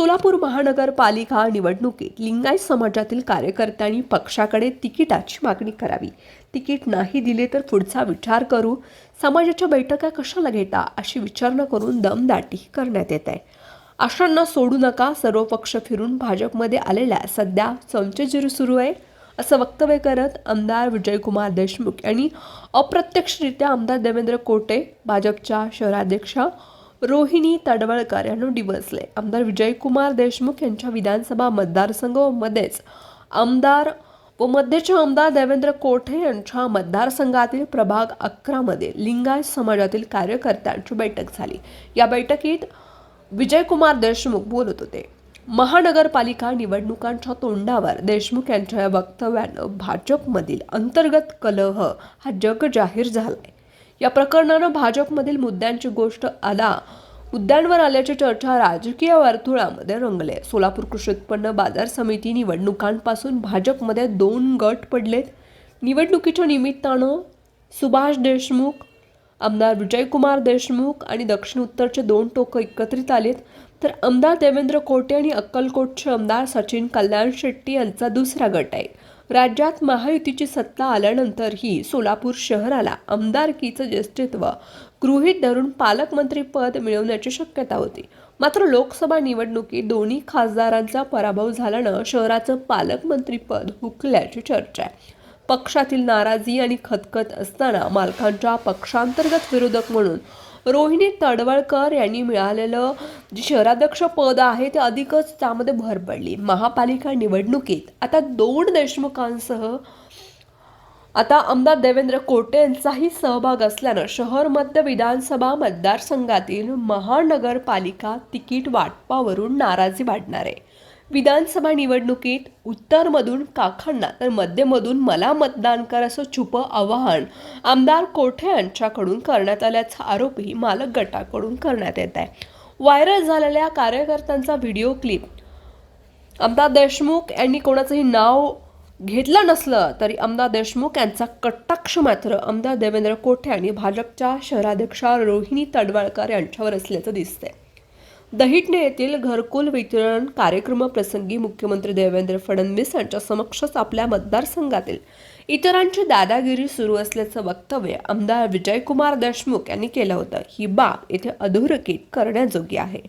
सोलापूर महानगरपालिका निवडणुकीत लिंगायत समाजातील कार्यकर्त्यांनी पक्षाकडे तिकिटाची मागणी करावी. तिकीट नाही दिले तर पुढचा विचार करू. समाजाच्या बैठका कशाला घेता अशी विचारणा करून दमदाटी करण्यात येत आहे. अशांना सोडू नका. सर्व पक्ष फिरून भाजपमध्ये आलेल्या सध्या चमचेजिरी सुरू आहे. असं वक्तव्य करत आमदार विजयकुमार देशमुख यांनी अप्रत्यक्षरित्या आमदार देवेंद्र कोटे भाजपच्या शहराध्यक्ष रोहिणी तडवळकर यांना डिवसले आमदार विजयकुमार देशमुख यांच्या विधानसभा मतदारसंघामध्येच आमदार व मध्यचे आमदार देवेंद्र कोठे यांच्या मतदारसंघातील प्रभाग अकरामध्ये लिंगायत समाजातील कार्यकर्त्यांची बैठक झाली. या बैठकीत विजयकुमार देशमुख बोलत होते. महानगरपालिका निवडणुकांच्या तोंडावर देशमुख यांच्या या वक्तव्यानं भाजपमधील अंतर्गत कलह हा जग जाहीर झालाय. या प्रकरणानं भाजपमधील मुद्द्यांची गोष्ट आला. मुद्द्यांवर आल्याची चर्चा राजकीय वर्तुळामध्ये रंगले. सोलापूर कृषी उत्पन्न बाजार समिती निवडणुकांपासून भाजपमध्ये दोन गट पडलेत. निवडणुकीच्या निमित्तानं सुभाष देशमुख आमदार विजयकुमार देशमुख आणि दक्षिण उत्तरचे दोन टोकं एकत्रित आलेत. तर आमदार देवेंद्र कोटे आणि अक्कलकोटचे आमदार सचिन कल्याण शेट्टी यांचा दुसरा गट आहे. राज्यात महायुतीची सत्ता आल्यानंतरही सोलापूर शहराला आमदारकीचं ज्येष्ठत्व गृहीत धरून पालकमंत्रीपद मिळवण्याची शक्यता होती. मात्र लोकसभा निवडणुकीत दोन्ही खासदारांचा पराभव झाल्यानं शहराचं पालकमंत्रीपद हुकल्याची चर्चा आहे. पक्षातील नाराजी आणि खतखत असताना मालकांच्या पक्षांतर्गत विरोधक म्हणून रोहिणी तडवळकर यांनी मिळालेलं जे शहराध्यक्ष पद आहे ते अधिकच त्यामध्ये भर पडली. महापालिका निवडणुकीत आता दोन देशमुखांसह आता आमदार देवेंद्र कोटे यांचाही सहभाग असल्यानं शहर मध्य विधानसभा मतदारसंघातील महानगरपालिका तिकीट वाटपावरून नाराजी वाढणार आहे. विधानसभा निवडणुकीत उत्तरमधून काकांना तर मध्यमधून मला मतदान कर असं छुपं आवाहन आमदार कोठे यांच्याकडून करण्यात आल्याचा आरोपही मालक गटाकडून करण्यात येत आहे. व्हायरल झालेल्या कार्यकर्त्यांचा व्हिडिओ क्लिप. अमदा देशमुख यांनी कोणाचंही नाव घेतलं नसलं तरी आमदार देशमुख यांचा कटाक्ष मात्र आमदार देवेंद्र कोठे आणि भाजपच्या शहराध्यक्षा रोहिणी तडवळकर यांच्यावर असल्याचं दिसतंय. दहिटणे येथील घरकुल वितरण कार्यक्रमाप्रसंगी मुख्यमंत्री देवेंद्र फडणवीस यांच्या समक्षच आपल्या मतदारसंघातील इतरांची दादागिरी सुरू असल्याचं वक्तव्य आमदार विजयकुमार देशमुख यांनी केलं होतं. ही बाब येथे अधोरेखित करण्याजोगी आहे.